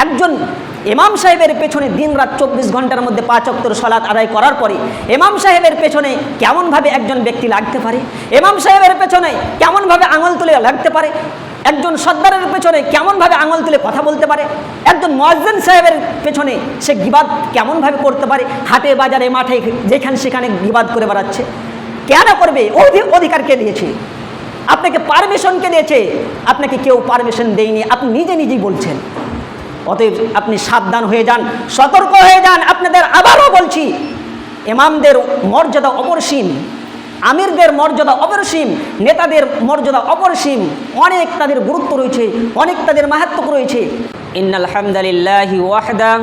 একজন ইমাম সাহেবের পেছনে দিন রাত চব্বিশ ঘণ্টার মধ্যে পাঁচ অক্তর সলাৎ আদায় করার পরে এমাম সাহেবের পেছনে কেমনভাবে একজন ব্যক্তি লাগতে পারে? এমাম সাহেবের পেছনে কেমনভাবে আঙুল তুলে লাগতে পারে? একজন সর্দারের পেছনে কেমনভাবে আঙুল তুলে কথা বলতে পারে? একজন মসজিদ সাহেবের পেছনে সে গিবাদ কেমনভাবে করতে পারে? হাটে, বাজারে, মাঠে, যেখানে সেখানে গিবাদ করে বেড়াচ্ছে। কেন করবে? অধি- অধিকার কে দিয়েছে? আপনাকে পারমিশন কে দিয়েছে? আপনাকে কেউ পারমিশন দেয়নি। আপনি নিজে নিজেই বলছেন। অতএব আপনি সাবধান হয়ে যান সতর্ক হয়ে যান আপনাদের আবারও বলছি ইমামদের মর্যাদা অপরসীম আমিরদের মর্যাদা অপরসীম নেতাদের মর্যাদা অপরসীম অনেক তাদের গুরুত্ব রয়েছে অনেক তাদের মাহাত্ম রয়েছে ইন্নাল হামদালিল্লাহি ওয়াহদা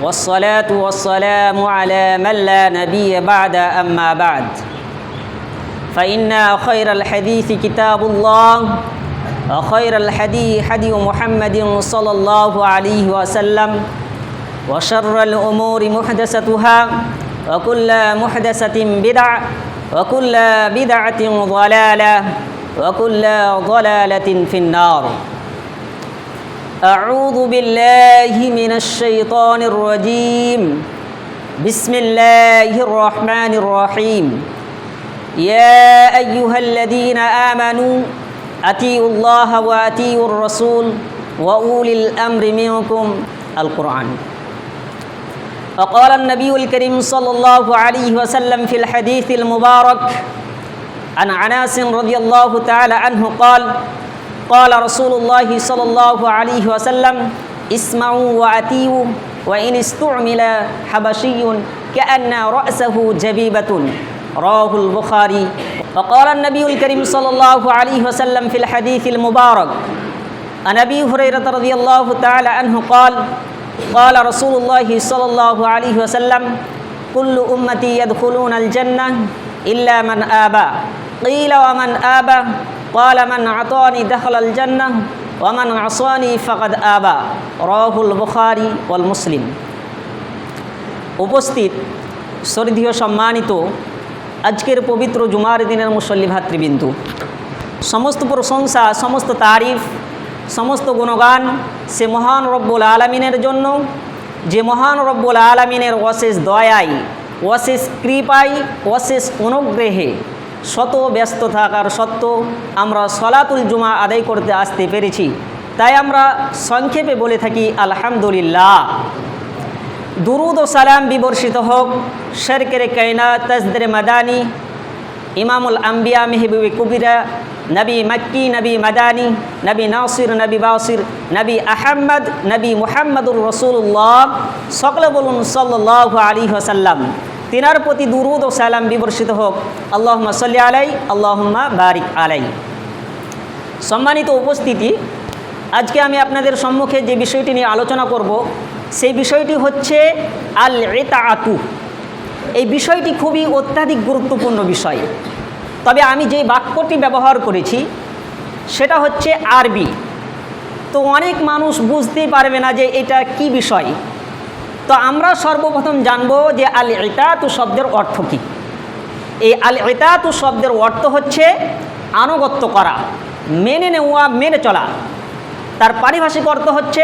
والصلاة والسلام على من لا نبي بعد أما بعد فإن خير الحديث كتاب الله وخير الحدي حدي محمد صلى الله عليه وسلم وشر الأمور محدثتها وكل محدثة بدع وكل بدعة ضلالة وكل ضلالة في النار. أعوذ بالله من الشيطان الرجيم. بسم الله الرحمن الرحيم يا أيها الذين آمنوا أتيوا الله وأتيوا الرسول وأولي الأمر منكم القرآن. وقال النبي الكريم صلى الله عليه وسلم في الحديث المبارك عن عناس رضي الله تعالى عنه قال قال رسول الله صلى الله عليه وسلم اسمعوا وأتيوا وإن استعمل حبشي كأن رأسه جبيبة. رواه البخاري وقال النبي الكريم صلى الله عليه وسلم في الحديث المبارك عن أبي هريرة رضي الله تعالى عنه قال قال رسول الله صلى الله عليه وسلم كل أمتي يدخلون الجنة إلا من آبى قيل ومن آبى قال من أعطاني دخل الجنة ومن عصاني فقد آبى رواه البخاري والمسلم উপস্থিত শ্রদ্ধীয় সম্মানিত আজকের পবিত্র জুমার দিনের মুসল্লি ভাতৃবিন্দু। সমস্ত প্রশংসা, সমস্ত তারিফ, সমস্ত গুণগান সে মহান রব্বুল আলমিনের জন্য। যে মহান রব্বুল আলমিনের অশেষ দয়ায় অশেষ কৃপায় অশেষ অনুগ্রহে শত ব্যস্ত থাকার সত্ত্বেও আমরা সলাতুল জুমা আদায় করতে আসতে পেরেছি। তাই আমরা সংক্ষেপে বলে থাকি, আলহামদুলিল্লাহ। দুরুদ ও সালাম বিবর্ষিত হোক। শেরকের কৈনা তসদের মাদানি, ইমামুল আম্বিয়া, মেহবুবি কুবিরা, নবী মক্কি, নবী মাদানি, নবী নাসির, নবী বাসির, নবী আহম্মদ, নবী মুহাম্মদুর রসুল্লাহ সকলে বলুন সাল্লাহ আলী হাসাল্লাম তিনার প্রতি দুরুদ ও সালাম বিবর্ষিত হোক। আল্লাহমা সাল্লি আলাই, আল্লাহম্মা বারিক আলাই। সম্মানিত উপস্থিতি, আজকে আমি আপনাদের সম্মুখে যে বিষয়টি নিয়ে আলোচনা করব সেই বিষয়টি হচ্ছে আল আতু এই বিষয়টি খুবই অত্যাধিক গুরুত্বপূর্ণ বিষয়। তবে আমি যে বাক্যটি ব্যবহার করেছি, সেটা হচ্ছে আরবি। তো অনেক মানুষ বুঝতেই পারবে না যে এটা কি বিষয়। তো আমরা সর্বপ্রথম জানব যে আল ইতাতু শব্দের অর্থ কী। এই আল ইতাতু শব্দের অর্থ হচ্ছে আনুগত্য করা, মেনে নেওয়া, মেনে চলা। তার পারিভাষিক অর্থ হচ্ছে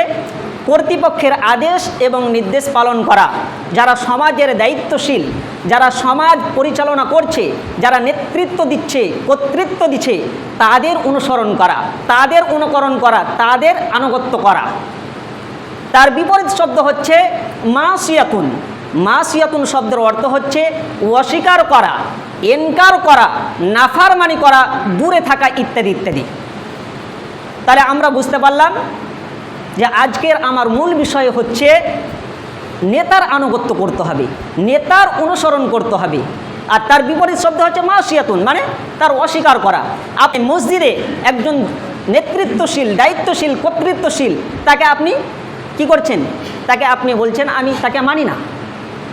কর্তৃপক্ষের আদেশ এবং নির্দেশ পালন করা। যারা সমাজের দায়িত্বশীল, যারা সমাজ পরিচালনা করছে, যারা নেতৃত্ব দিচ্ছে, কর্তৃত্ব দিচ্ছে, তাদের অনুসরণ করা, তাদের অনুকরণ করা, তাদের আনুগত্য করা। তার বিপরীত শব্দ হচ্ছে মাসিয়াতুন। মাসিয়াতুন শব্দের অর্থ হচ্ছে অস্বীকার করা, এনকার করা, নাফারমানি করা, দূরে থাকা ইত্যাদি ইত্যাদি। তাহলে আমরা বুঝতে পারলাম যে আজকের আমার মূল বিষয় হচ্ছে নেতার আনুগত্য করতে হবে, নেতার অনুসরণ করতে হবে। আর তার বিপরীত শব্দ হচ্ছে মাসিয়াতুন মানে তার অস্বীকার করা। আপনি মসজিদে একজন নেতৃত্বশীল, দায়িত্বশীল, কর্তৃত্বশীল, তাকে আপনি কি করছেন? তাকে আপনি বলছেন, আমি তাকে মানি না।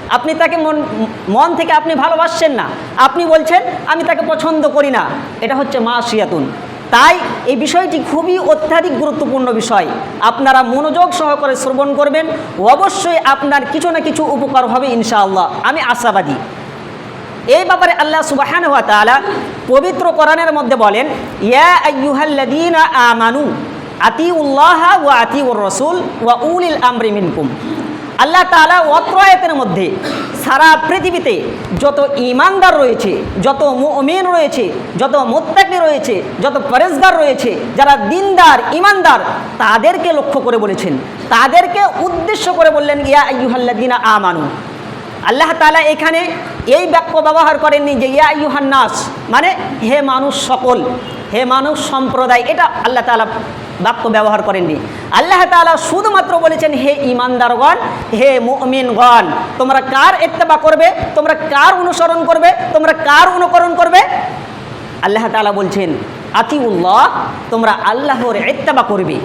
আপনি তাকে মন মন থেকে আপনি ভালোবাসছেন না। আপনি বলছেন, আমি তাকে পছন্দ করি না। এটা হচ্ছে মা শিয়াতুন তাই এই বিষয়টি খুবই অত্যাধিক গুরুত্বপূর্ণ বিষয়। আপনারা মনোযোগ সহকারে শ্রবণ করবেন। অবশ্যই আপনার কিছু না কিছু উপকার হবে ইনশাআল্লাহ। আমি আশাবাদী। এই ব্যাপারে আল্লাহ সুবাহান পবিত্র কোরআনের মধ্যে বলেন, ইয়া আইয়ুহাল্লাযীনা আমানু আতি উল্লাহ ও আতি উর রসুল ওয়া উলিল আমরি মিনকুম। আল্লাহ তালা অত্র আয়াতের মধ্যে সারা পৃথিবীতে যত ইমানদার রয়েছে, যত মুমিন রয়েছে, যত মোত্তাকি রয়েছে, যত পরেজগার রয়েছে, যারা দিনদার ইমানদার তাদেরকে লক্ষ্য করে বলেছেন। তাদেরকে উদ্দেশ্য করে বললেন, ইয়া আইয়ুহাল্লাদিনা আমানু। আল্লাহ তালা এখানে এই বাক্য ব্যবহার করেননি যে, ইয়া ইউহান্নাস মানে হে মানুষ সকল। হে মানুষ সম্প্রদায়, এটা আল্লাহ তালা বাক্য ব্যবহার করেননি। আল্লাহ তালা শুধুমাত্র বলেছেন, হে ইমানদারগণ, হে মুমিনগণ, তোমরা কার এত্তেবা করবে? তোমরা কার অনুসরণ করবে? তোমরা কার অনুকরণ করবে? আল্লাহ তালা বলছেন, আতিউল্লাহ, তোমরা আল্লাহর এত্তেবা করবে।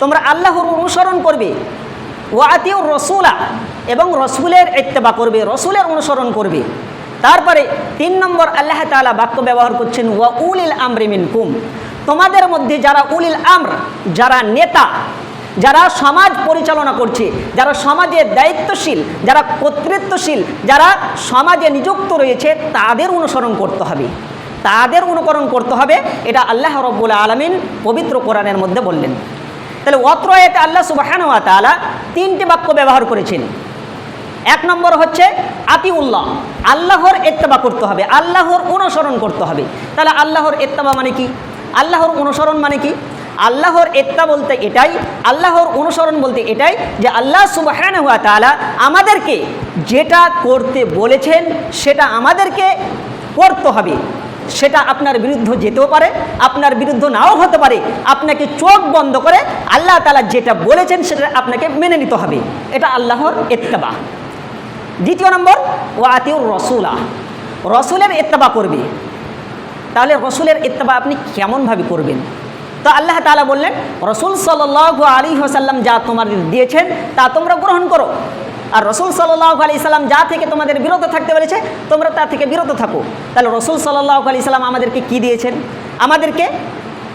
তোমরা আল্লাহর অনুসরণ করবে। ও আতিউর রসুলা, এবং রসুলের ইত্তেবা করবে, রসুলের অনুসরণ করবে। তারপরে তিন নম্বর আল্লাহ তাআলা বাক্য ব্যবহার করছেন, ওয়া উলিল আমরি কুম তোমাদের মধ্যে যারা উলিল আমর, যারা নেতা, যারা সমাজ পরিচালনা করছে, যারা সমাজে দায়িত্বশীল, যারা কর্তৃত্বশীল, যারা সমাজে নিযুক্ত রয়েছে, তাদের অনুসরণ করতে হবে। তাদের অনুকরণ করতে হবে, এটা আল্লাহ রব্বুল আলমিন পবিত্র কোরআনের মধ্যে বললেন। তাহলে অত্র এতে আল্লাহ সুবাহান তালা তিনটি বাক্য ব্যবহার করেছেন। এক নম্বর হচ্ছে আতিউল্লাহ। আল্লাহর এত্তেবা করতে হবে, আল্লাহর অনুসরণ করতে হবে। তাহলে আল্লাহর এত্তেবা মানে কি? আল্লাহর অনুসরণ মানে কি? আল্লাহর এত্তা বলতে এটাই, আল্লাহর অনুসরণ বলতে এটাই যে আল্লাহ সুবাহান হুয়া তালা আমাদেরকে যেটা করতে বলেছেন, সেটা আমাদেরকে করতে হবে। সেটা আপনার বিরুদ্ধ যেতেও পারে, আপনার বিরুদ্ধ নাও হতে পারে, আপনাকে চোখ বন্ধ করে আল্লাহ তালা যেটা বলেছেন, সেটা আপনাকে মেনে নিতে হবে। এটা আল্লাহর এত্তেবা দ্বিতীয় নম্বর ও আতিউর রসুলা। রসুলের এত্তেবা করবে। তাহলে রসুলের ইত্তেবা আপনি কেমনভাবে করবেন? তো আল্লাহ তাআলা বললেন, রসুল সাল্লাহ আলী হাসাল্লাম যা তোমাদের দিয়েছেন, তা তোমরা গ্রহণ করো। আর রসুল সাল্লাহ আলি সাল্লাম যা থেকে তোমাদের বিরত থাকতে বলেছে, তোমরা তা থেকে বিরত থাকো। তাহলে রসুল সাল্লাহ আলি সাল্লাম আমাদেরকে কি দিয়েছেন? আমাদেরকে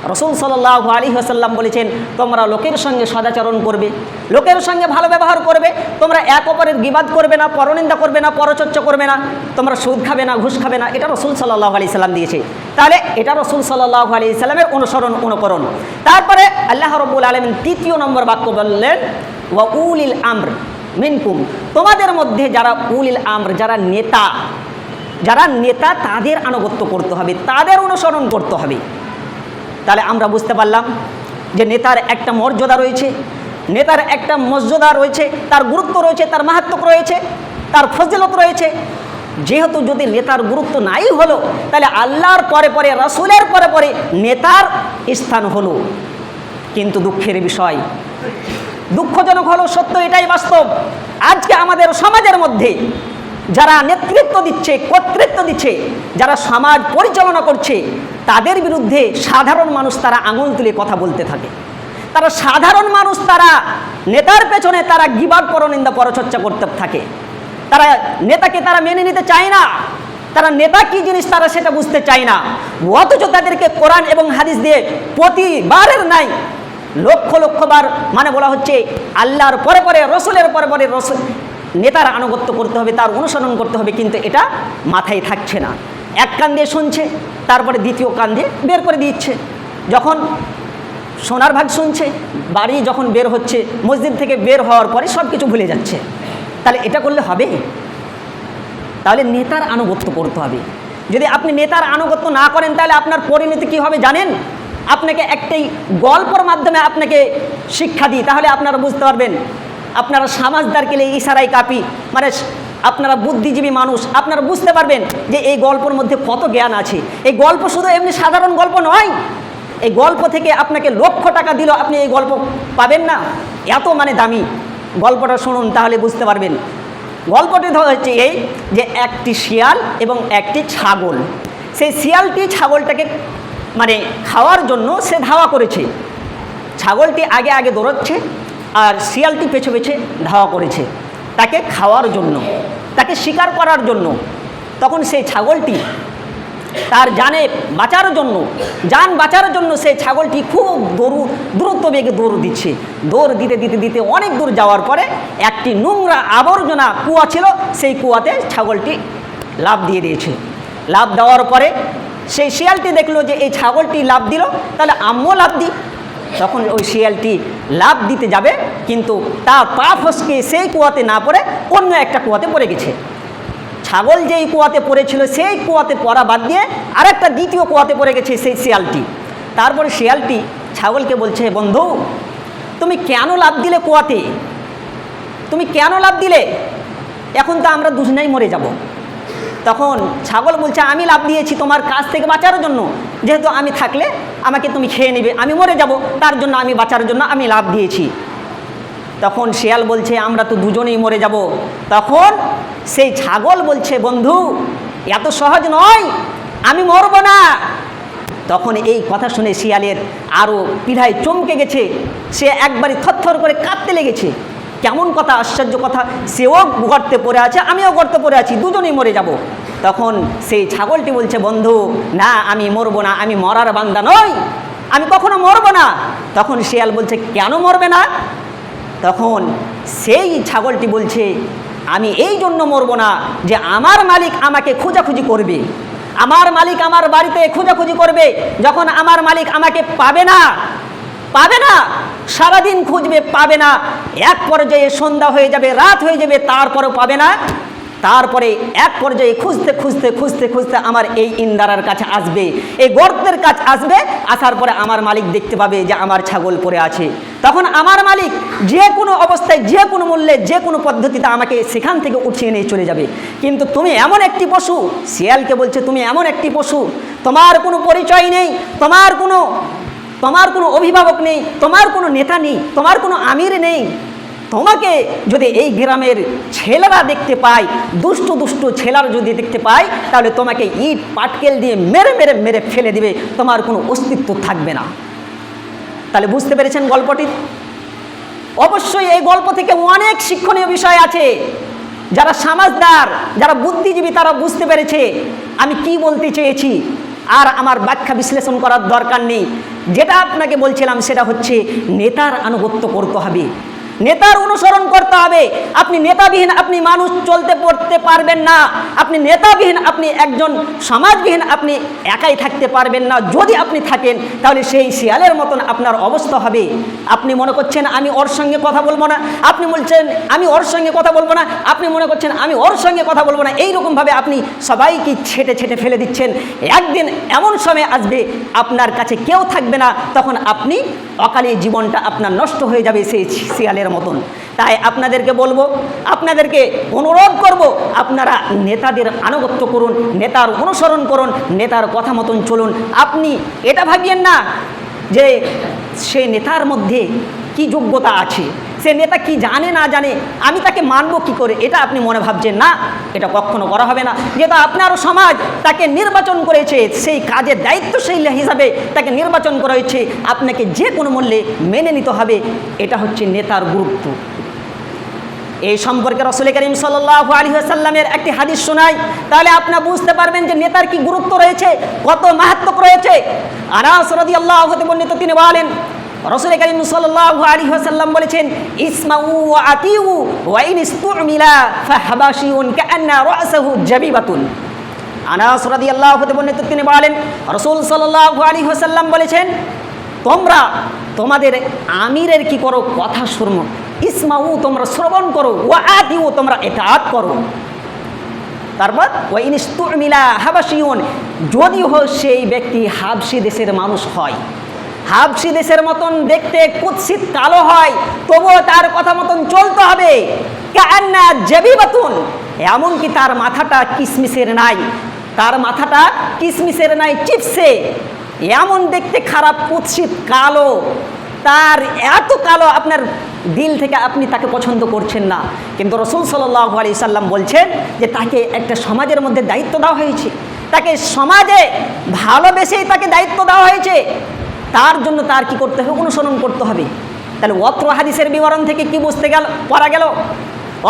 রসুল সাল্লাহ আলী হাসাল্লাম বলেছেন, তোমরা লোকের সঙ্গে সদাচরণ করবে, লোকের সঙ্গে ভালো ব্যবহার করবে, তোমরা এক অপরের গিবাদ করবে না, পরনিন্দা করবে না, পরচর্চা করবে না, তোমরা সুদ খাবে না, ঘুষ খাবে না। এটা রসুল সাল্লাহ আলি সাল্লাম দিয়েছে। তাহলে এটা রসুল সাল্লাহ আলি সাল্লামের অনুসরণ, অনুকরণ। তারপরে আল্লাহ রব্বুল আলমিন তৃতীয় নম্বর বাক্য বললেন, ওয়া উলিল আমর মিনকুম। তোমাদের মধ্যে যারা উলিল আমর, যারা নেতা যারা নেতা তাদের আনুগত্য করতে হবে, তাদের অনুসরণ করতে হবে। তাহলে আমরা বুঝতে পারলাম যে নেতার একটা মর্যাদা রয়েছে, নেতার একটা মর্যাদা রয়েছে, তার গুরুত্ব রয়েছে, তার মাহাত্ম রয়েছে, তার ফজিলত রয়েছে। যেহেতু যদি নেতার গুরুত্ব নাই হলো, তাহলে আল্লাহর পরে পরে, রসুলের পরে পরে নেতার স্থান হলো। কিন্তু দুঃখের বিষয়, দুঃখজনক হলো সত্য এটাই বাস্তব। আজকে আমাদের সমাজের মধ্যে যারা নেতৃত্ব দিচ্ছে, কর্তৃত্ব দিচ্ছে, যারা সমাজ পরিচালনা করছে, তাদের বিরুদ্ধে সাধারণ মানুষ তারা আঙুল তুলে কথা বলতে থাকে। তারা সাধারণ মানুষ তারা, নেতার পেছনে তারা গিবাদ পরনিন্দা পরচর্চা করতে থাকে। তারা নেতাকে তারা মেনে নিতে চায় না। তারা নেতা কি জিনিস তারা সেটা বুঝতে চায় না। অথচ তাদেরকে কোরআন এবং হাদিস দিয়ে প্রতিবারের নাই, লক্ষ লক্ষবার মানে বলা হচ্ছে আল্লাহর পরে পরে, রসুলের পরে পরে রসুল নেতার আনুগত্য করতে হবে, তার অনুসরণ করতে হবে, কিন্তু এটা মাথায় থাকছে না। এক কান দিয়ে শুনছে, তারপরে দ্বিতীয় কান দিয়ে বের করে দিচ্ছে। যখন সোনার ভাগ শুনছে, বাড়ি যখন বের হচ্ছে, মসজিদ থেকে বের হওয়ার পরে সব কিছু ভুলে যাচ্ছে। তাহলে এটা করলে হবে? তাহলে নেতার আনুগত্য করতে হবে। যদি আপনি নেতার আনুগত্য না করেন, তাহলে আপনার পরিণতি কী হবে জানেন? আপনাকে একটাই গল্পর মাধ্যমে আপনাকে শিক্ষা দিই, তাহলে আপনারা বুঝতে পারবেন আপনারা সমাজদার কেলে ইশারাই কাপি। মানে আপনারা বুদ্ধিজীবী মানুষ, আপনারা বুঝতে পারবেন যে এই গল্পের মধ্যে কত জ্ঞান আছে। এই গল্প শুধু এমনি সাধারণ গল্প নয়। এই গল্প থেকে আপনাকে লক্ষ টাকা দিল আপনি এই গল্প পাবেন না। এত মানে দামি। গল্পটা শুনুন তাহলে বুঝতে পারবেন। গল্পটি হচ্ছে এই যে একটি শিয়াল এবং একটি ছাগল। সেই শিয়ালটি ছাগলটাকে মানে খাওয়ার জন্য সে ধাওয়া করেছে। ছাগলটি আগে আগে দৌড়চ্ছে। আর শিয়ালটি পেছে পেছে ধাওয়া করেছে। তাকে খাওয়ার জন্য, তাকে শিকার করার জন্য। তখন সেই ছাগলটি তার জানে বাঁচার জন্য যান বাঁচার জন্য সেই ছাগলটি খুব দৌড় দ্রুত বেগে দৌড় দিচ্ছে। দৌড় দিতে দিতে দিতে অনেক দূর যাওয়ার পরে একটি নোংরা আবর্জনা কুয়া ছিল, সেই কুয়াতে ছাগলটি লাভ দিয়ে দিয়েছে। লাভ দেওয়ার পরে সেই শিয়ালটি দেখল যে এই ছাগলটি লাভ দিল, তাহলে আমিও লাভ দিই তখন ওই শিয়ালটি লাভ দিতে যাবে, কিন্তু তার পা ফসকে সেই কুয়াতে না পড়ে অন্য একটা কুয়াতে পড়ে গেছে। ছাগল যেই কুয়াতে পড়েছিল, সেই কুয়াতে পড়া বাদ দিয়ে আরেকটা দ্বিতীয় কুয়াতে পড়ে গেছে সেই শিয়ালটি। তারপরে শিয়ালটি ছাগলকে বলছে, বন্ধু, তুমি কেন লাভ দিলে কুয়াতে? তুমি কেন লাভ দিলে? এখন তো আমরা দুজনেই মরে যাব। তখন ছাগল বলছে, আমি লাভ দিয়েছি তোমার কাছ থেকে বাঁচার জন্য। যেহেতু আমি থাকলে আমাকে তুমি খেয়ে নেবে, আমি মরে যাব, তার জন্য আমি বাঁচার জন্য আমি লাভ দিয়েছি। তখন শিয়াল বলছে, আমরা তো দুজনেই মরে যাব। তখন সেই ছাগল বলছে, বন্ধু এত সহজ নয়, আমি মরব না। তখন এই কথা শুনে শিয়ালের আরও পিঠায় চমকে গেছে। সে একবারই থরথর করে কাঁদতে লেগেছে। কেমন কথা, আশ্চর্য কথা, সেও গর্তে পড়ে আছে, আমিও গর্তে পড়ে আছি, দুজনেই মরে যাব। তখন সেই ছাগলটি বলছে, বন্ধু, না, আমি মরবো না, আমি মরার বান্দা নই, আমি কখনো মরবো না। তখন শিয়াল বলছে, কেন মরবে না? তখন সেই ছাগলটি বলছে, আমি এই জন্য মরবো না যে আমার মালিক আমাকে খোঁজাখুঁজি করবে। আমার মালিক আমার বাড়িতে খোঁজাখুঁজি করবে। যখন আমার মালিক আমাকে পাবে না পাবে না, সারাদিন খুঁজবে, পাবে না। এক পর্যায়ে সন্ধ্যা হয়ে যাবে, রাত হয়ে যাবে, তারপরেও পাবে না। তারপরে এক পর্যায়ে খুঁজতে খুঁজতে খুঁজতে খুঁজতে আমার এই ইন্দারার কাছে আসবে, এই গর্তের কাছে আসবে, আসার পরে আমার মালিক দেখতে পাবে যে আমার ছাগল পড়ে আছে। তখন আমার মালিক যে কোনো অবস্থায়, যে কোনো মূল্যে, যে কোনো পদ্ধতিতে আমাকে সেখান থেকে উঠিয়ে নিয়ে চলে যাবে। কিন্তু তুমি এমন একটি পশু, শিয়ালকে বলছে, তুমি এমন একটি পশু, তোমার কোনো পরিচয় নেই, তোমার কোনো তোমার কোনো অভিভাবক নেই, তোমার কোনো নেতা নেই, তোমার কোনো আমির নেই। তোমাকে যদি এই গ্রামের ছেলেরা দেখতে পায়, দুষ্ট দুষ্ট ছেলেরা যদি দেখতে পায়, তাহলে তোমাকে ইট, পাটকেল দিয়ে মেরে মেরে মেরে ফেলে দিবে, তোমার কোনো অস্তিত্ব থাকবে না। তাহলে বুঝতে পেরেছেন গল্পটি? অবশ্যই এই গল্প থেকে অনেক শিক্ষণীয় বিষয় আছে। যারা সমাজদার, যারা বুদ্ধিজীবী, তারা বুঝতে পেরেছে, আমি কি বলতে চেয়েছি। আর আমার ব্যাখ্যা বিশ্লেষণ করার দরকার নেই। যেটা আপনাকে বলছিলাম সেটা হচ্ছে নেতার আনুগত্য করতে হবে। নেতার অনুসরণ করতে হবে। আপনি নেতাবিহীন, আপনি মানুষ চলতে পড়তে পারবেন না। আপনি নেতাবিহীন, আপনি একজন সমাজবিহীন, আপনি একাই থাকতে পারবেন না। যদি আপনি থাকেন, তাহলে সেই শিয়ালের মতন আপনার অবস্থা হবে। আপনি মনে করছেন, আমি ওর সঙ্গে কথা বলব না। আপনি বলছেন, আমি ওর সঙ্গে কথা বলব না। আপনি মনে করছেন, আমি ওর সঙ্গে কথা বলব না। এইরকমভাবে আপনি সবাইকে ছেটে ছেটে ফেলে দিচ্ছেন। একদিন এমন সময় আসবে, আপনার কাছে কেউ থাকবে না। তখন আপনি অকালে জীবনটা আপনার নষ্ট হয়ে যাবে সেই শিয়ালের মতন। তাই আপনাদেরকে বলব, আপনাদেরকে অনুরোধ করব, আপনারা নেতাদের আনুগত্য করুন, নেতার অনুসরণ করুন, নেতার কথা মতন চলুন। আপনি এটা ভাবিয়েন না যে সেই নেতার মধ্যে কি যোগ্যতা আছে? সে নেতা কি জানে, না জানে, আমি তাকে মানব কি করে? এটা আপনি মনে ভাবছেন না? এটা কখনো করা হবে না। যেটা আপনারও সমাজ তাকে নির্বাচন করেছে, সেই কাজের দায়িত্বশীল হিসাবে তাকে নির্বাচন করা হয়েছে। আপনাকে যে কোনো মূল্যে মেনে নিতে হবে। এটা হচ্ছে নেতার গুরুত্ব। এই সম্পর্কে রসুল করিম সাল্লাহ আলী সাল্লামের একটি হাদিস শোনাই। তাহলে আপনার বুঝতে পারবেন যে নেতার কি গুরুত্ব রয়েছে, কত মাহাত্ম রয়েছে। আনাস রদি আল্লাহ বর্ণিত তিনি বলেন রসুল করিম সাল্লাহ আলী সাল্লাম বলেছেন, ইসমাউ আতিউ ওয়াইন ইস্তুমিলা ফাহাবাশিউন কান্না রাসাহু জাবিবাতুন। আনাস রদি আল্লাহ হতে বর্ণিত তিনি বলেন, রসুল সাল্লাহ আলী সাল্লাম বলেছেন, তোমরা তোমাদের আমিরের কি করো কথা শুনো ইসমাউ তোমরা শ্রবণ করো ও আদিও তোমরা এতাত করো। তারপর ওই মিলা হাবাসিউন যদি হোক সেই ব্যক্তি হাবসি দেশের মানুষ হয়। হাবসি দেশের মতন দেখতে কুৎসিত কালো হয়, তবুও তার কথা মতন চলতে হবে। কান্না জেবি বাতুন এমনকি তার মাথাটা কিসমিসের নাই। তার মাথাটা কিসমিসের নাই, চিপসে। এমন দেখতে খারাপ, কুৎসিত, কালো। তার এত কালো, আপনার দিল থেকে আপনি তাকে পছন্দ করছেন না। কিন্তু রসুল সাল্লাহ আলি সাল্লাম বলছেন যে তাকে একটা সমাজের মধ্যে দায়িত্ব দেওয়া হয়েছে। তাকে সমাজে ভালোবেসেই তাকে দায়িত্ব দেওয়া হয়েছে। তার জন্য তার কি করতে হবে? অনুসরণ করতে হবে। তাহলে অত্র হাদিসের বিবরণ থেকে কি বুঝতে গেল? পড়া গেল।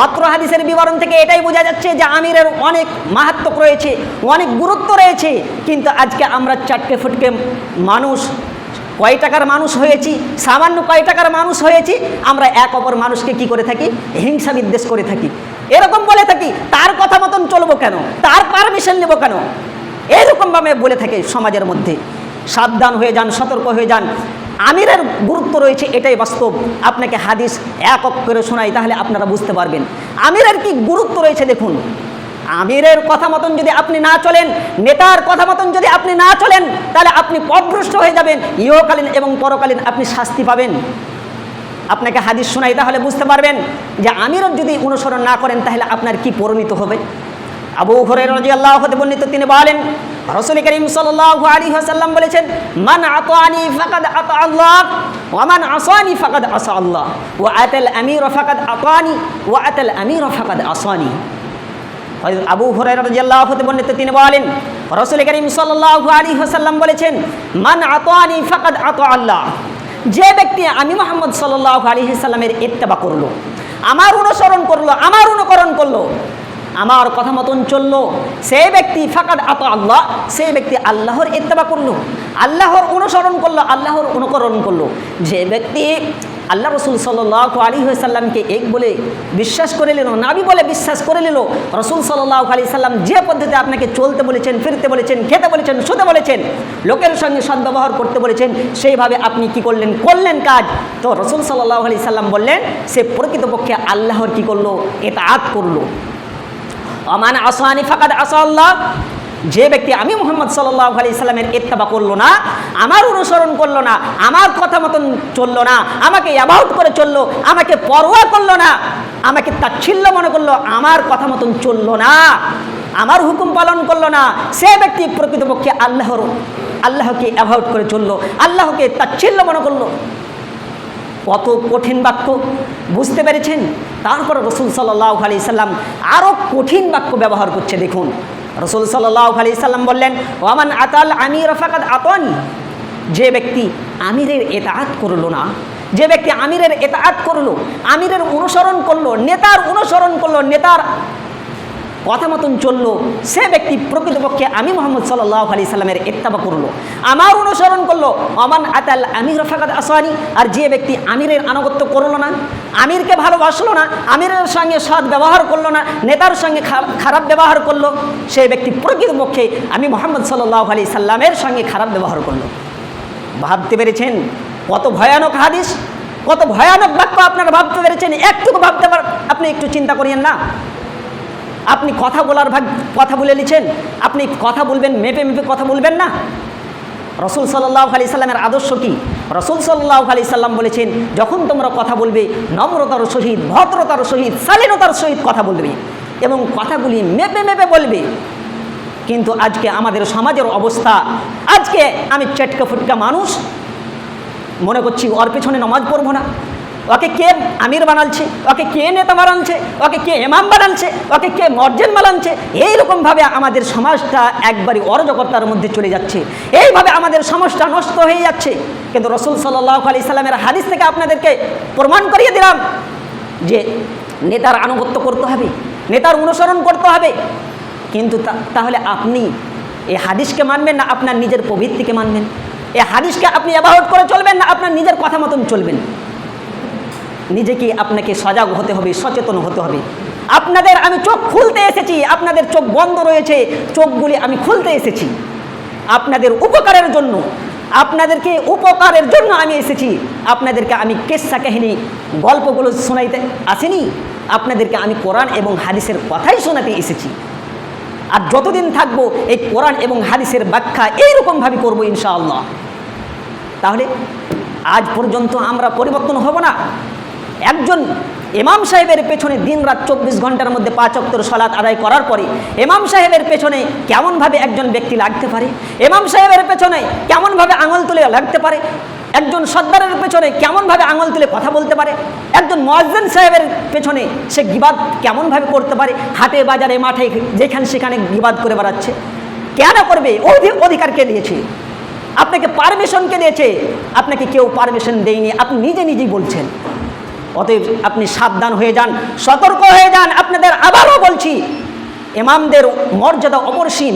অত্র হাদিসের বিবরণ থেকে এটাই বোঝা যাচ্ছে যে আমিরের অনেক মাহাত্ম রয়েছে, অনেক গুরুত্ব রয়েছে। কিন্তু আজকে আমরা চাটকে ফুটকে মানুষ, কয় টাকার মানুষ হয়েছি, সামান্য কয় টাকার মানুষ হয়েছি, আমরা এক অপর মানুষকে কি করে থাকি? হিংসা বিদ্বেষ করে থাকি। এরকম বলে থাকি, তার কথা মতন চলবো কেন? তার পারমিশন নেব কেন? এরকমভাবে বলে থাকে সমাজের মধ্যে। সাবধান হয়ে যান, সতর্ক হয়ে যান। আমিরের গুরুত্ব রয়েছে এটাই বাস্তব। আপনাকে হাদিস এক এক করে শোনাই, তাহলে আপনারা বুঝতে পারবেন। আমিরের কি গুরুত্ব রয়েছে দেখুন। আমিরের কথা মতন যদি আপনি না চলেন, নেতার কথা মতন যদি আপনি না চলেন, তাহলে আপনি পথভ্রষ্ট হয়ে যাবেন। ইহকালীন এবং পরকালীন আপনি শাস্তি পাবেন। আপনাকে হাদিস শোনাই, তাহলে বুঝতে পারবেন যে আমিরও যদি অনুসরণ না করেন, তাহলে আপনার কি পরিণত হবে? আবু হরে রাজি আল্লাহ হতে বর্ণিত তিনি বলেন রসুল করিম সাল্লাল্লাহু আলাইহি ওয়াসাল্লাম বলেছেন, মান আতানি ফাকাদ আতা আল্লাহ, ওয়া মান আসানি ফাকাদ আসা আল্লাহ, ওয়া আতাল আমির ফাকাদ আতানি ওয়া আতাল আমির ফাকাদ আসানি আবু হতে বর্ণিত তিনি বলেন, রাসূল করিম সাল্লাল্লাহু আলাইহি ওয়াসাল্লাম বলেছেন, মান আতানি ফাকাদ আতা আল্লাহ, যে ব্যক্তি আমি মোহাম্মদ সাল্লাল্লাহু আলাইহি সাল্লামের ইত্তেবা করল, আমার অনুসরণ করল, আমার অনুকরণ করল আমার কথা মতন চলল। সেই ব্যক্তি ফাকাদ আত আল্লাহ সেই ব্যক্তি আল্লাহর ইত্তেবা করল। আল্লাহর অনুসরণ করল, আল্লাহর অনুকরণ করল। যে ব্যক্তি আল্লাহ রসুল সাল্লাহ আলী সাল্লামকে এক বলে বিশ্বাস করে নিল, নাবি বলে বিশ্বাস করে নিল, রসুল সাল্লাহ আলী সাল্লাম যে পদ্ধতি আপনাকে চলতে বলেছেন, ফিরতে বলেছেন, খেতে বলেছেন, শুতে বলেছেন, লোকের সঙ্গে সদ্ব্যবহার করতে বলেছেন, সেইভাবে আপনি কি করলেন? করলেন কাজ। তো রসুল সাল্লাহ আলি সাল্লাম বললেন, সে প্রকৃতপক্ষে আল্লাহর কি করল? এটা আত করল। অমান আসানি ফাকাদ আসা আল্লাহ যে ব্যক্তি, আমি মোহাম্মদ সাল্লাহ আলি সাল্লামের ইত্তাবা করল না, আমার অনুসরণ করল না, আমার কথা মতন চলল না, আমাকে অ্যাবাউট করে চলল, আমাকে পরোয়া করল না, আমাকে তাচ্ছিল্য মনে করল, আমার কথা মতন চলল না, আমার হুকুম পালন করল না, সে ব্যক্তি প্রকৃতপক্ষে আল্লাহর, আল্লাহকে অ্যাভয়েড করে চলল, আল্লাহকে তাচ্ছিল্য মনে করল। কত কঠিন বাক্য, বুঝতে পেরেছেন? তারপর রসুল সাল্লাহ আলি সাল্লাম আরও কঠিন বাক্য ব্যবহার করছে, দেখুন। রসুল সাল্লাহ আলি সাল্লাম বললেন ওমান আতাল আমি ফাকাদ আতনি। যে ব্যক্তি আমিরের এতাহাত করল না, যে ব্যক্তি আমিরের এতাহাত করল, আমিরের অনুসরণ করল, নেতার অনুসরণ করল, নেতার কথা মতন চলল, সে ব্যক্তি প্রকৃতপক্ষে আমি মোহাম্মদ সাল্লাহ আলি সাল্লামের ইত্তাবা করল। আমার অনুসরণ করল, অমান আতাল আমির রফাকাত আসানি আর যে ব্যক্তি আমিরের আনুগত্য করল না, আমিরকে ভালোবাসলো না, আমিরের সঙ্গে সৎ ব্যবহার করল না, নেতার সঙ্গে খারাপ ব্যবহার করল সেই ব্যক্তি প্রকৃতপক্ষে আমি মোহাম্মদ সাল্লাহ আলি সাল্লামের সঙ্গে খারাপ ব্যবহার করল। ভাবতে পেরেছেন? কত ভয়ানক হাদিস, কত ভয়ানক বাক্য আপনারা ভাবতে পেরেছেন? একটুকু ভাবতে পার আপনি একটু চিন্তা করিয়েন না। আপনি কথা বলার ভাগ, কথা বলে নিচ্ছেন আপনি কথা বলবেন, মেপে মেপে কথা বলবেন না? রসুল সাল্লাহ আলি সাল্লামের আদর্শ কি? রসুল সাল্লাহ আলি সাল্লাম বলেছেন, যখন তোমরা কথা বলবে, নম্রতার সহিত, ভদ্রতার সহিত, শালীনতার সহিত কথা বলবে এবং কথাগুলি মেপে মেপে বলবে। কিন্তু আজকে আমাদের সমাজের অবস্থা, আজকে আমি চেটকা ফুটকা মানুষ, মনে করছি ওর পেছনে নমাজ পড়ব না। ওকে কে আমির বানালছে? ওকে কে নেতা বানালছে? ওকে কে এমাম বানালছে? ওকে কে মর্জেন বানালছে? এইরকমভাবে আমাদের সমাজটা একবারই অরাজকতার মধ্যে চলে যাচ্ছে। এইভাবে আমাদের সমাজটা নষ্ট হয়ে যাচ্ছে। কিন্তু রসুল সাল্লাহ আলি সাল্লামের হাদিস থেকে আপনাদেরকে প্রমাণ করিয়ে দিলাম যে নেতার আনুগত্য করতে হবে, নেতার অনুসরণ করতে হবে। কিন্তু তাহলে আপনি এই হাদিসকে মানবেন না, আপনার নিজের প্রবৃত্তিকে মানবেন। এই হাদিসকে আপনি অ্যাবাউট করে চলবেন না, আপনার নিজের কথা মতন চলবেন। নিজেকে আপনাকে সজাগ হতে হবে, সচেতন হতে হবে। আপনাদের আমি চোখ খুলতে এসেছি, আপনাদের চোখ বন্ধ রয়েছে, চোখগুলি আমি খুলতে এসেছি। আপনাদের উপকারের জন্য, আপনাদেরকে উপকারের জন্য আমি এসেছি। আপনাদেরকে আমি কেসা কাহিনী গল্পগুলো শোনাইতে আসেনি, আপনাদেরকে আমি কোরআন এবং হাদিসের কথাই শোনাতে এসেছি। আর যতদিন থাকব, এই কোরআন এবং হাদিসের ব্যাখ্যা এইরকমভাবে করব ইনশাআল্লাহ। তাহলে আজ পর্যন্ত আমরা পরিবর্তন হব না। একজন ইমাম সাহেবের পেছনে দিন রাত চব্বিশ ঘণ্টার মধ্যে পাঁচ অক্তর সলাৎ আদায় করার পরে ইমাম সাহেবের পেছনে কেমনভাবে একজন ব্যক্তি লাগতে পারে? ইমাম সাহেবের পেছনে কেমনভাবে আঙুল তুলে লাগতে পারে? একজন সর্দারের পেছনে কেমনভাবে আঙুল তুলে কথা বলতে পারে? একজন মহাজ্জেন সাহেবের পেছনে সে গিবাদ কেমনভাবে করতে পারে? হাটে, বাজারে, মাঠে, যেখানে সেখানে গিবাদ করে বেড়াচ্ছে। কেন করবে? অধি- অধিকার কে দিয়েছে। আপনাকে পারমিশন কে দিয়েছে? আপনাকে কেউ পারমিশন দেয়নি। আপনি নিজে নিজেই বলছেন। অতএব আপনি সাবধান হয়ে যান, সতর্ক হয়ে যান। আপনাদের আবারও বলছি, ইমামদের মর্যাদা অপরসীম,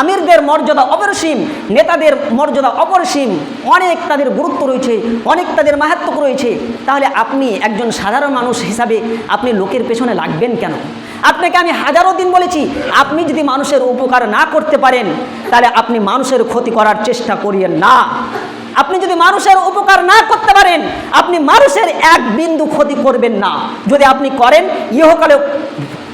আমিরদের মর্যাদা অপরসীম, নেতাদের মর্যাদা অপরসীম, অনেক তাদের গুরুত্ব রয়েছে, অনেক তাদের মাহাত্ম রয়েছে। তাহলে আপনি একজন সাধারণ মানুষ হিসাবে আপনি লোকের পেছনে লাগবেন কেন? আপনাকে আমি হাজারো দিন বলেছি, আপনি যদি মানুষের উপকার না করতে পারেন, তাহলে আপনি মানুষের ক্ষতি করার চেষ্টা করিয়েন না। আপনি যদি মানুষের উপকার না করতে পারেন, আপনি মানুষের এক বিন্দু ক্ষতি করবেন না। যদি আপনি করেন, ইহকালে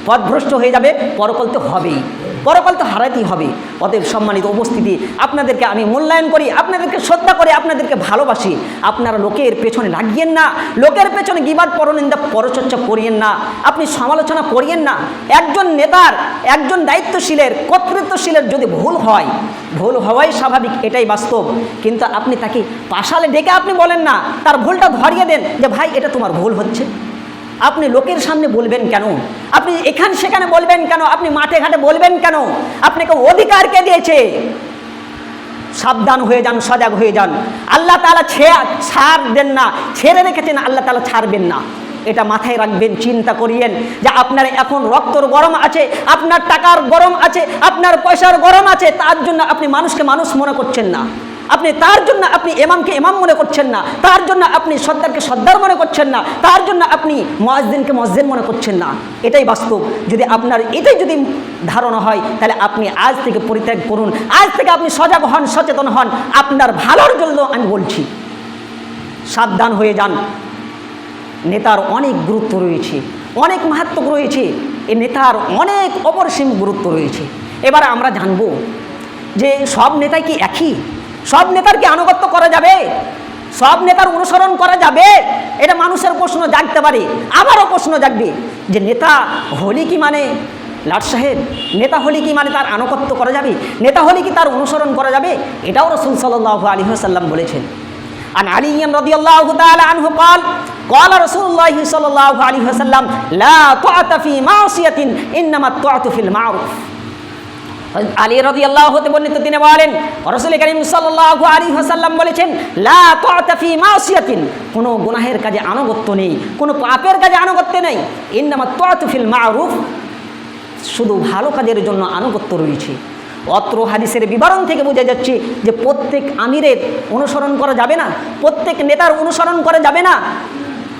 পথভ্রষ্ট হয়ে যাবে, পরকল তো হবেই। পরকাল তো হারাতেই হবে। অতএব সম্মানিত উপস্থিতি, আপনাদেরকে আমি মূল্যায়ন করি, আপনাদেরকে শ্রদ্ধা করে, আপনাদেরকে ভালোবাসি। আপনারা লোকের পেছনে লাগিয়েন না, লোকের পেছনে গিবাদ পরনিন্দা পরচর্চা করিয়েন না। আপনি সমালোচনা করিয়েন না। একজন নেতার, একজন দায়িত্বশীলের, কর্তৃত্বশীলের যদি ভুল হয়, ভুল হওয়াই স্বাভাবিক, এটাই বাস্তব। কিন্তু আপনি তাকে পাশালে ডেকে আপনি বলেন না, তার ভুলটা ধরিয়ে দেন যে, ভাই, এটা তোমার ভুল হচ্ছে। আপনি লোকের সামনে বলবেন কেন? আপনি এখান সেখানে বলবেন কেন? আপনি মাঠে ঘাটে বলবেন কেন? আপনাকে অধিকার কে দিয়েছে। সাবধান হয়ে যান, সজাগ হয়ে যান। আল্লাহ তালা ছাড় দেন না। ছেড়ে রেখেছেন, আল্লাহ তালা ছাড়বেন না। এটা মাথায় রাখবেন, চিন্তা করিয়েন যে আপনার এখন রক্তর গরম আছে, আপনার টাকার গরম আছে, আপনার পয়সার গরম আছে, তার জন্য আপনি মানুষকে মানুষ মনে করছেন না। আপনি তার জন্য আপনি এমামকে এমাম মনে করছেন না, তার জন্য আপনি সর্দারকে সর্দার মনে করছেন না, তার জন্য আপনি মসজিদকে মসজিদ মনে করছেন না। এটাই বাস্তব। যদি আপনার এটাই যদি ধারণা হয়, তাহলে আপনি আজ থেকে পরিত্যাগ করুন। আজ থেকে আপনি সজাগ হন, সচেতন হন। আপনার ভালোর জন্য আমি বলছি, সাবধান হয়ে যান। নেতার অনেক গুরুত্ব রয়েছে, অনেক মাহাত্ম রয়েছে। এ নেতার অনেক অপরিসীম গুরুত্ব রয়েছে। এবার আমরা জানব যে সব নেতাই কি একই? সব নেতার কি আনুগত্য করা যাবে সব নেতার অনুসরণ করা যাবে এটা মানুষের প্রশ্ন জাগতে পারে আবারও প্রশ্ন জাগবে যে নেতা হলি কি মানে লাট সাহেব নেতা হলি কি মানে তার আনুগত্য করা যাবে নেতা হলি কি তার অনুসরণ করা যাবে এটাও রসুল সাল্লাহ আলী সাল্লাম বলেছেন عن علي رضي الله تعالى عنه قال قال رسول الله صلى الله عليه وسلم لا طاعة في معصية إنما الطاعة في المعروف আলী রদি আল্লাহ হতে বর্ণিত তিনি বলেন, রসুল করিম সাল্লাহ আলী হাসাল্লাম বলেছেন, লা তাফি মাসিয়াতিন কোনো গুনাহের কাজে আনুগত্য নেই, কোনো পাপের কাজে আনুগত্য নেই। ইন্নামা তাতুফিল মারুফ, শুধু ভালো কাজের জন্য আনুগত্য রয়েছে। অত্র হাদিসের বিবরণ থেকে বোঝা যাচ্ছে যে প্রত্যেক আমিরের অনুসরণ করা যাবে না, প্রত্যেক নেতার অনুসরণ করা যাবে না।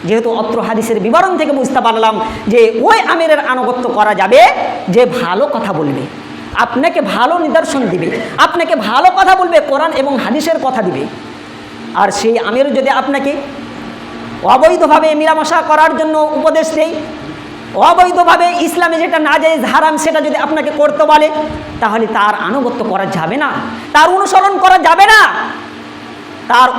যেহেতু অত্র হাদিসের বিবরণ থেকে বুঝতে পারলাম যে ওই আমিরের আনুগত্য করা যাবে যে ভালো কথা বলবে। আপনাকে ভালো নিদর্শন দিবে, আপনাকে ভালো কথা বলবে, কোরআন এবং হাদিসের কথা দিবে। আর সেই আমির যদি আপনাকে অবৈধভাবে মিলামশা করার জন্য উপদেশ দেয়, অবৈধভাবে ইসলামে যেটা না যায় হারাম সেটা যদি আপনাকে করতে বলে, তাহলে তার আনুগত্য করা যাবে না, তার অনুসরণ করা যাবে না, তার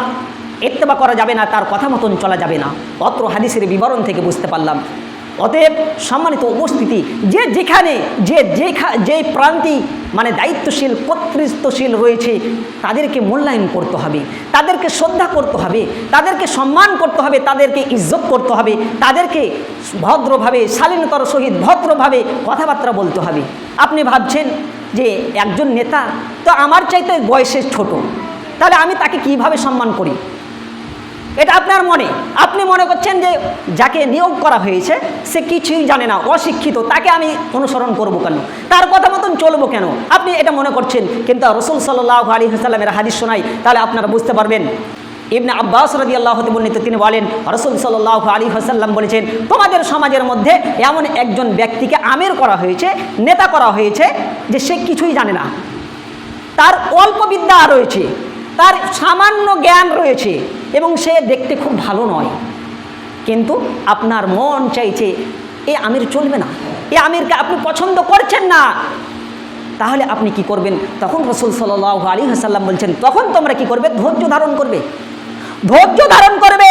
এত্তেবা করা যাবে না, তার কথা মতন চলা যাবে না। অত্র হাদিসের বিবরণ থেকে বুঝতে পারলাম। অতএব সম্মানিত উপস্থিতি, যে যেখানে, যে যেখা, যে প্রান্তি মানে দায়িত্বশীল, কর্তৃত্বশীল রয়েছে, তাদেরকে মূল্যায়ন করতে হবে, তাদেরকে শ্রদ্ধা করতে হবে, তাদেরকে সম্মান করতে হবে, তাদেরকে ইজ্জত করতে হবে, তাদেরকে ভদ্রভাবে, শালীনতার সহিত ভদ্রভাবে কথাবার্তা বলতে হবে। আপনি ভাবছেন যে একজন নেতা, তো আমার চাইতে বয়সে ছোট, তাহলে আমি তাকে কীভাবে সম্মান করি? এটা আপনার মনে। আপনি মনে করছেন যে যাকে নিয়োগ করা হয়েছে, সে কিছুই জানে না, অশিক্ষিত, তাকে আমি অনুসরণ করব কেন? তার কথা মতন চলবো কেন? আপনি এটা মনে করছেন, কিন্তু রসুল সাল্লাহ আলী হাসাল্লামের হাদিস শোনাই, তাহলে আপনারা বুঝতে পারবেন। ইবনে আব্বাস রদি আল্লাহ বর্ণিত, তিনি বলেন, রসুল সাল্লাহ আলী হাসাল্লাম বলেছেন, তোমাদের সমাজের মধ্যে এমন একজন ব্যক্তিকে আমের করা হয়েছে, নেতা করা হয়েছে, যে সে কিছুই জানে না। তার অল্প বিদ্যা রয়েছে তার সামান্য জ্ঞান রয়েছে এবং সে দেখতে খুব ভালো নয়। কিন্তু আপনার মন চাইছে, এ আমির চলবে না। এ আমিরকে আপনি পছন্দ করছেন না। তাহলে আপনি কি করবেন? তখন রসুল সাল আলী হাসাল্লাম বলছেন, তখন তোমরা কি করবে? ধৈর্য ধারণ করবে। ধৈর্য ধারণ করবে।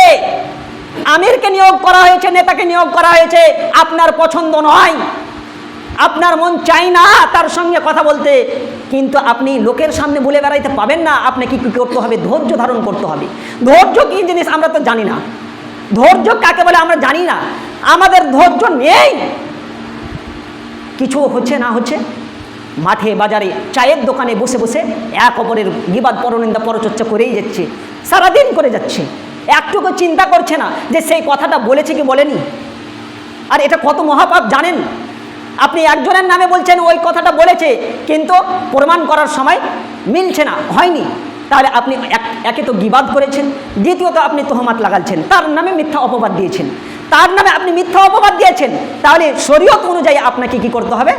আমিরকে নিয়োগ করা হয়েছে, নেতাকে নিয়োগ করা হয়েছে। আপনার পছন্দ নয়। আপনার মন চাই না তার সঙ্গে কথা বলতে। কিন্তু আপনি লোকের সামনে বলে বেড়াইতে পাবেন না, আপনাকে কী করতে হবে? ধৈর্য ধারণ করতে হবে। ধৈর্য কী জিনিস আমরা তো জানি না। ধৈর্য কাকে বলে আমরা জানি না। আমাদের ধৈর্য নেই। কিছু হচ্ছে না হচ্ছে। মাঠে, বাজারে, চায়ের দোকানে বসে বসে এক অপরের বিবাদ, পরনিন্দা, পরচর্চা করেই যাচ্ছে। সারাদিন করে যাচ্ছে। একটুকু চিন্তা করছে না যে সেই কথাটা বলেছে কি বলেনি। আর এটা কত মহাপাপ জানেন? আপনি একজনের নামে বলছেন, ওই কথাটা বলেছে, কিন্তু প্রমাণ করার সময় মিলছে না, হয়নি। তাহলে আপনি একে তো গিবাদ করেছেন, দ্বিতীয়ত আপনি তোহমাত লাগাচ্ছেন তার নামে মিথ্যা অপবাদ দিয়েছেন। তার নামে আপনি মিথ্যা অপবাদ দিয়েছেন, তাহলে শরীয়ত অনুযায়ী আপনাকে কি করতে হবে?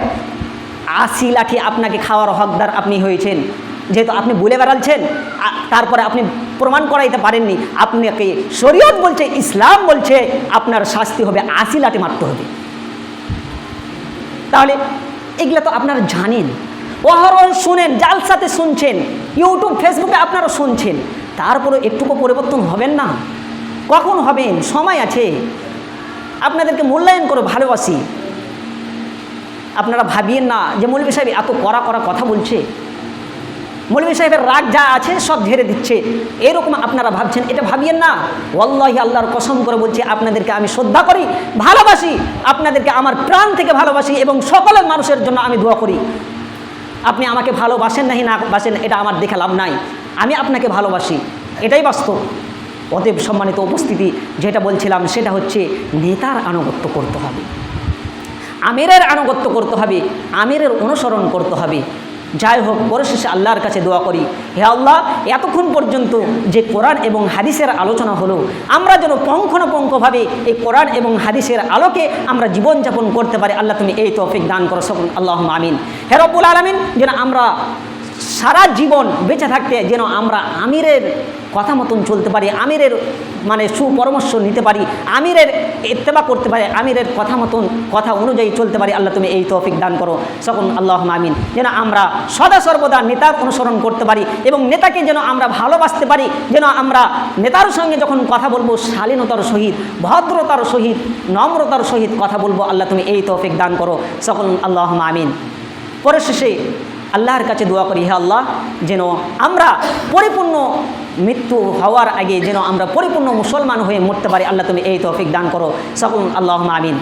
আশি লাঠি আপনাকে খাওয়ার হকদার আপনি হয়েছেন, যেহেতু আপনি বলে বেড়াচ্ছেন তারপরে আপনি প্রমাণ করাইতে পারেননি, আপনাকে শরীয়ত বলছে, ইসলাম বলছে, আপনার শাস্তি হবে আশি লাঠি মারতে হবে। তাহলে এগুলো তো আপনারা জানেন। অহরণ শুনেন, জালসাতে শুনছেন, ইউটিউব, ফেসবুকে আপনারা শুনছেন। তারপরে একটুকু পরিবর্তন হবেন না। কখন হবেন? সময় আছে। আপনাদেরকে মূল্যায়ন করে ভালোবাসি। আপনারা ভাবিয়েন না যে মৌলবী সাহেব এত কড়া কড়া কথা বলছে। মৌলবী সাহেবের রাগ যা আছে সব ঝেড়ে দিচ্ছে। এরকম আপনারা ভাবছেন, এটা ভাবিয়েন না। ওয়াল্লাহি আল্লাহর কসম করে বলছি, আপনাদেরকে আমি শ্রদ্ধা করি, ভালোবাসি, আপনাদেরকে আমার প্রাণ থেকে ভালোবাসি এবং সকলের মানুষের জন্য আমি দোয়া করি। আপনি আমাকে ভালোবাসেন নাহি, না বাসেন, এটা আমার দেখে লাভ নাই। আমি আপনাকে ভালোবাসি, এটাই বাস্তব। অতএব সম্মানিত উপস্থিতি, যেটা বলছিলাম, সেটা হচ্ছে নেতার আনুগত্য করতে হবে। আমিরের আনুগত্য করতে হবে, আমিরের অনুসরণ করতে হবে। যাই হোক পরিশেষে আল্লাহর কাছে দোয়া করি। হে আল্লাহ, এতক্ষণ পর্যন্ত যে কোরআন এবং হাদিসের আলোচনা হলো, আমরা যেন পঙ্খনপঙ্খভাবে এই কোরআন এবং হাদিসের আলোকে আমরা জীবনযাপন করতে পারি। আল্লাহ তুমি এই তফিক দান করো। সকল আল্লাহ আমিন। হে রব্বুল আলমিন, যেন আমরা সারা জীবন বেঁচে থাকতে যেন আমরা আমিরের কথা মতন চলতে পারি, আমিরের মানে সুপরামর্শ নিতে পারি, আমিরের ইত্তেবা করতে পারি, আমিরের কথা মতন, কথা অনুযায়ী চলতে পারি, আল্লাহ তুমি এই তৌফিক দান করো। সকল আল্লাহ আমিন। যেন আমরা সদা সর্বদা নেতার অনুসরণ করতে পারি এবং নেতাকে যেন আমরা ভালোবাসতে পারি, যেন আমরা নেতার সঙ্গে যখন কথা বলব, শালীনতার সহিত, ভদ্রতার সহিত, নম্রতার সহিত কথা বলব, আল্লাহ তুমি এই তৌফিক দান করো। সকল আল্লাহ আমিন। পরিশেষে আল্লাহর কাছে দোয়া করি, হে আল্লাহ, যেন আমরা পরিপূর্ণ মৃত্যু হওয়ার আগে যেন আমরা পরিপূর্ণ মুসলমান হয়ে মরতে পারি। আল্লাহ তুমি এই তৌফিক দান করো। সকল আল্লাহ আমিন।